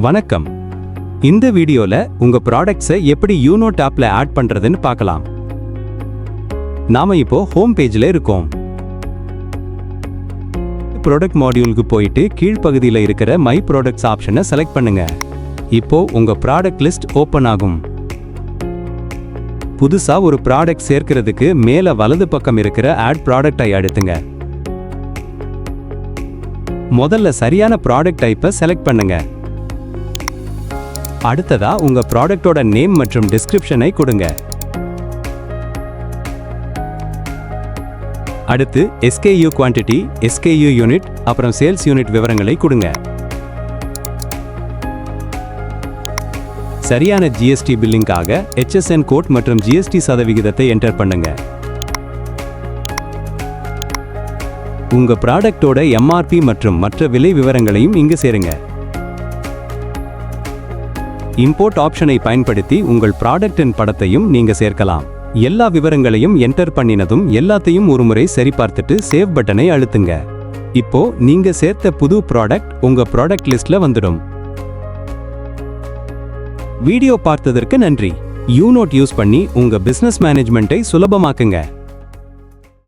வணக்கம். இந்த வீடியோல உங்க ப்ராடக்ட்ஸை எப்படி யூனோட் ஆப்ல ஆட் பண்றதுன்னு பார்க்கலாம். நாம இப்போ ஹோம் பேஜ்ல இருக்கோம். ப்ராடக்ட் மாடியூலுக்கு போயிட்டு கீழ்ப்பகுதியில் இருக்கிற மை ப்ராடக்ட்ஸ் ஆப்ஷனை செலக்ட் பண்ணுங்க. இப்போ உங்க ப்ராடக்ட் லிஸ்ட் ஓபன் ஆகும். புதுசா ஒரு ப்ராடக்ட் சேர்க்கிறதுக்கு மேல வலது பக்கம் இருக்கிற ஆட் ப்ராடக்டை அடுத்துங்க. முதல்ல சரியான ப்ராடக்ட் டைப்பை செலக்ட் பண்ணுங்க. அடுத்ததா உங்க ப்ராடக்ட்டோட நேம் மற்றும் டிஸ்கிரிப்ஷனை கொடுங்க. அடுத்து எஸ்கேயூ குவாண்டிட்டி எஸ்கேயூ யூனிட் அப்புறம் சேல்ஸ் யூனிட் விவரங்களை கொடுங்க. சரியான ஜிஎஸ்டி பில்லிங்காக ஹெச்எஸ்என் கோட் மற்றும் ஜிஎஸ்டி சதவிகிதத்தை என்டர் பண்ணுங்க. உங்க ப்ராடக்ட்டோட எம்ஆர்பி மற்றும் மற்ற விலை விவரங்களையும் இங்கு சேருங்க. இம்போர்ட் ஆப்ஷனை பயன்படுத்தி உங்கள் ப்ராடக்ட்டின் படத்தையும் நீங்க சேர்க்கலாம். எல்லா விவரங்களையும் என்டர் பண்ணினதும் எல்லாத்தையும் ஒருமுறை சரிபார்த்துட்டு சேவ் பட்டனை அழுத்துங்க. இப்போ நீங்க சேர்த்த புது ப்ராடக்ட் உங்க ப்ராடக்ட் லிஸ்ட்ல வந்துடும். வீடியோ பார்த்ததற்கு நன்றி. யூ நோட் யூஸ் பண்ணி உங்க பிசினஸ் மேனேஜ்மெண்ட்டை சுலபமாக்குங்க.